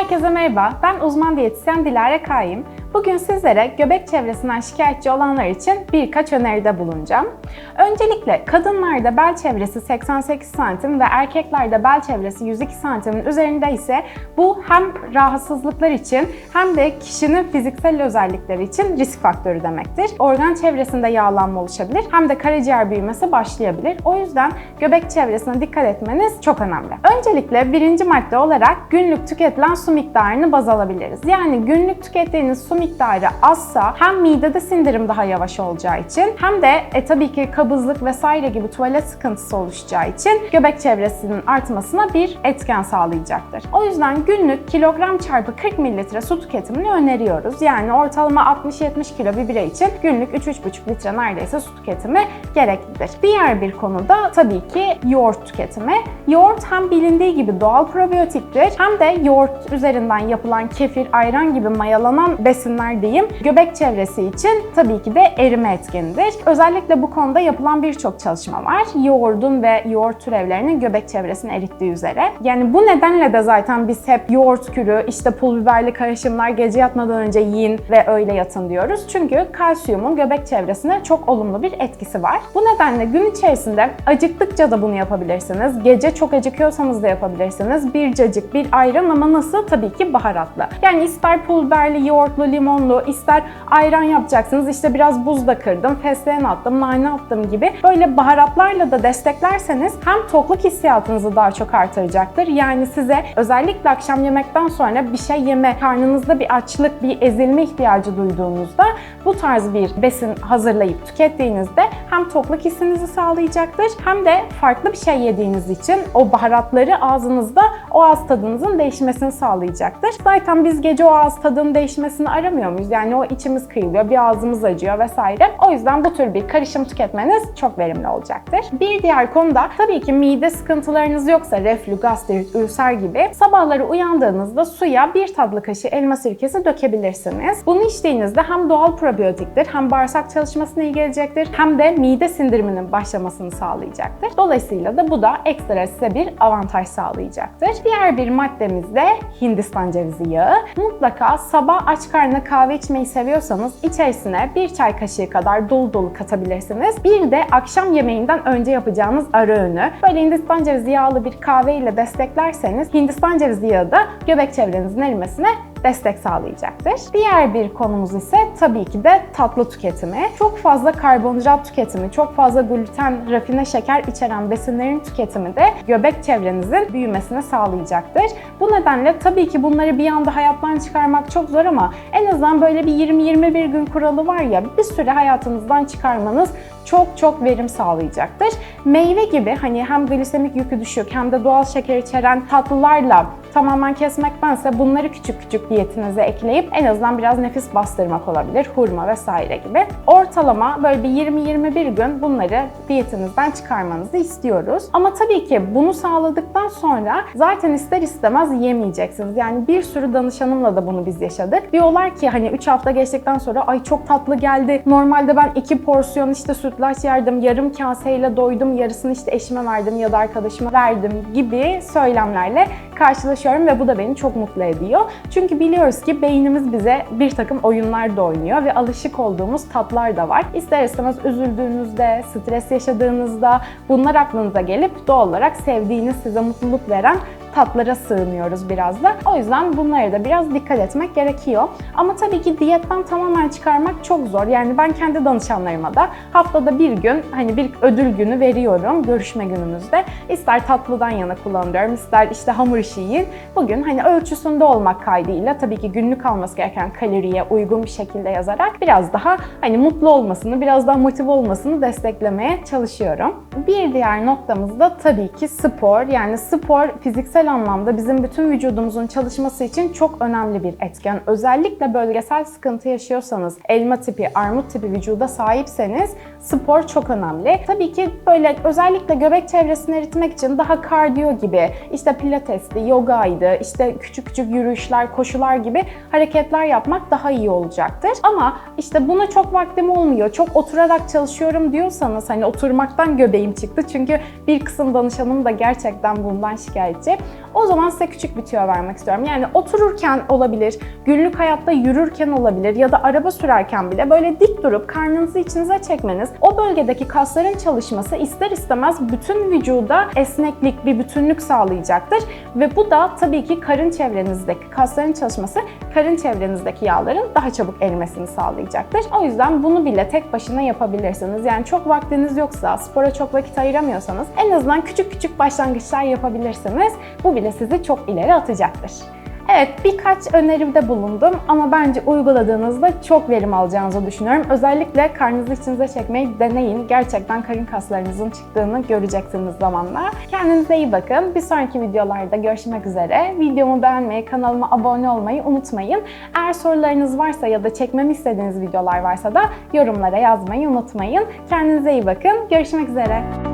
Herkese merhaba, ben uzman diyetisyen Dilara Kaim. Bugün sizlere göbek çevresinden şikayetçi olanlar için birkaç öneride bulunacağım. Öncelikle kadınlarda bel çevresi 88 santim ve erkeklerde bel çevresi 102 santimin üzerinde ise bu hem rahatsızlıklar için hem de kişinin fiziksel özellikleri için risk faktörü demektir. Organ çevresinde yağlanma oluşabilir hem de karaciğer büyümesi başlayabilir. O yüzden göbek çevresine dikkat etmeniz çok önemli. Öncelikle birinci madde olarak günlük tüketilen su miktarını baz alabiliriz. Yani günlük tükettiğiniz su miktarı azsa hem midede sindirim daha yavaş olacağı için hem de e, tabii ki kabızlık vesaire gibi tuvalet sıkıntısı oluşacağı için göbek çevresinin artmasına bir etken sağlayacaktır. O yüzden günlük kilogram çarpı 40 mililitre su tüketimini öneriyoruz. Yani ortalama 60-70 kilo bir birey için günlük 3-3,5 litre neredeyse su tüketimi gereklidir. Diğer bir konu da tabii ki yoğurt tüketimi. Yoğurt hem bilindiği gibi doğal probiyotiktir hem de yoğurt üzerinden yapılan kefir, ayran gibi mayalanan besinler diyeyim göbek çevresi için tabii ki de erime etkenidir. Özellikle bu konuda yapılan birçok çalışma var. Yoğurdun ve yoğurt türevlerinin göbek çevresini erittiği üzere. Yani bu nedenle de zaten biz hep yoğurt kürü, işte pul biberli karışımlar gece yatmadan önce yiyin ve öyle yatın diyoruz. Çünkü kalsiyumun göbek çevresine çok olumlu bir etkisi var. Bu nedenle gün içerisinde acıktıkça da bunu yapabilirsiniz. Gece çok acıkıyorsanız da yapabilirsiniz. Bir cacık, bir ayran ama nasıl? Tabii ki baharatlı. Yani ister pul biberli, yoğurtlu, limonlu, ister ayran yapacaksınız. İşte biraz buz da kırdım, fesleğen attım, nane attım gibi. Böyle baharatlarla da desteklerseniz hem tokluk hissiyatınızı daha çok artıracaktır. Yani size özellikle akşam yemekten sonra bir şey yeme, karnınızda bir açlık, bir ezilme ihtiyacı duyduğunuzda bu tarz bir besin hazırlayıp tükettiğinizde hem tokluk hissinizi sağlayacaktır hem de farklı bir şey yediğiniz için o baharatları ağzınızda o ağız tadınızın değişmesini sağlayacaktır. Zaten biz gece o ağız tadının değişmesini aramıyor muyuz? Yani o içimiz kıyılıyor, bir ağzımız acıyor vesaire. O yüzden bu tür bir karışım tüketmeniz çok verimli olacaktır. Bir diğer konu da tabii ki mide sıkıntılarınız yoksa reflü, gastrit, ülser gibi sabahları uyandığınızda suya bir tatlı kaşığı elma sirkesi dökebilirsiniz. Bunu içtiğinizde hem doğal probiyotiktir hem bağırsak çalışmasına iyi gelecektir hem de mide sindiriminin başlamasını sağlayacaktır. Dolayısıyla da bu da ekstra size bir avantaj sağlayacaktır. Diğer bir maddemiz de Hindistan cevizi yağı. Mutlaka sabah aç karnına kahve içmeyi seviyorsanız içerisine bir çay kaşığı kadar dolu dolu katabilirsiniz. Bir de akşam yemeğinden önce yapacağınız ara öğünü böyle Hindistan cevizi yağlı bir kahve ile desteklerseniz Hindistan cevizi yağı da göbek çevrenizin erimesine destek sağlayacaktır. Diğer bir konumuz ise tabii ki de tatlı tüketimi. Çok fazla karbonhidrat tüketimi, çok fazla gluten, rafine şeker içeren besinlerin tüketimi de göbek çevrenizin büyümesine sağlayacaktır. Bu nedenle tabii ki bunları bir anda hayattan çıkarmak çok zor ama en azından böyle bir 20-21 gün kuralı var ya bir süre hayatınızdan çıkarmanız çok çok verim sağlayacaktır. Meyve gibi hani hem glisemik yükü düşük hem de doğal şeker içeren tatlılarla tamamen kesmektense bunları küçük küçük diyetinize ekleyip en azından biraz nefis bastırmak olabilir. Hurma vesaire gibi. Ortalama böyle bir 20-21 gün bunları diyetinizden çıkarmanızı istiyoruz. Ama tabii ki bunu sağladıktan sonra zaten ister istemez yemeyeceksiniz. Yani bir sürü danışanımla da bunu biz yaşadık. Diyorlar ki hani 3 hafta geçtikten sonra ay çok tatlı geldi. Normalde ben 2 porsiyon işte sütlaç yerdim, yarım kaseyle doydum, yarısını işte eşime verdim ya da arkadaşıma verdim gibi söylemlerle karşılaşıyorum ve bu da beni çok mutlu ediyor. Çünkü biliyoruz ki beynimiz bize bir takım oyunlar da oynuyor ve alışık olduğumuz tatlar da var. İster istemez üzüldüğünüzde, stres yaşadığınızda bunlar aklınıza gelip doğal olarak sevdiğiniz, size mutluluk veren tatlara sığınıyoruz biraz da. O yüzden bunlara da biraz dikkat etmek gerekiyor. Ama tabii ki diyetten tamamen çıkarmak çok zor. Yani ben kendi danışanlarıma da haftada bir gün hani bir ödül günü veriyorum görüşme günümüzde. İster tatlıdan yana kullanıyorum, ister işte hamur işi yiyin. Bugün hani ölçüsünde olmak kaydıyla tabii ki günlük alması gereken kaloriye uygun bir şekilde yazarak biraz daha hani mutlu olmasını, biraz daha motive olmasını desteklemeye çalışıyorum. Bir diğer noktamız da tabii ki spor. Yani spor fiziksel anlamda bizim bütün vücudumuzun çalışması için çok önemli bir etken. Özellikle bölgesel sıkıntı yaşıyorsanız, elma tipi, armut tipi vücuda sahipseniz spor çok önemli. Tabii ki böyle özellikle göbek çevresini eritmek için daha kardiyo gibi, işte pilatesti, yogaydı, işte küçük küçük yürüyüşler, koşular gibi hareketler yapmak daha iyi olacaktır. Ama işte buna çok vaktim olmuyor, çok oturarak çalışıyorum diyorsanız hani oturmaktan göbeğim çıktı. Çünkü bir kısım danışanım da gerçekten bundan şikayetçi. O zaman size küçük bir tüyo vermek istiyorum. Yani otururken olabilir, günlük hayatta yürürken olabilir ya da araba sürerken bile böyle dik durup karnınızı içinize çekmeniz, o bölgedeki kasların çalışması ister istemez bütün vücuda esneklik, bir bütünlük sağlayacaktır. Ve bu da tabii ki karın çevrenizdeki kasların çalışması, karın çevrenizdeki yağların daha çabuk erimesini sağlayacaktır. O yüzden bunu bile tek başına yapabilirsiniz. Yani çok vaktiniz yoksa, spora çok vakit ayıramıyorsanız en azından küçük küçük başlangıçlar yapabilirsiniz. Bu bile sizi çok ileri atacaktır. Evet birkaç öneride bulundum ama bence uyguladığınızda çok verim alacağınızı düşünüyorum. Özellikle karnınızı içinize çekmeyi deneyin. Gerçekten karın kaslarınızın çıktığını göreceksiniz zamanla. Kendinize iyi bakın. Bir sonraki videolarda görüşmek üzere. Videomu beğenmeyi, kanalıma abone olmayı unutmayın. Eğer sorularınız varsa ya da çekmemi istediğiniz videolar varsa da yorumlara yazmayı unutmayın. Kendinize iyi bakın. Görüşmek üzere.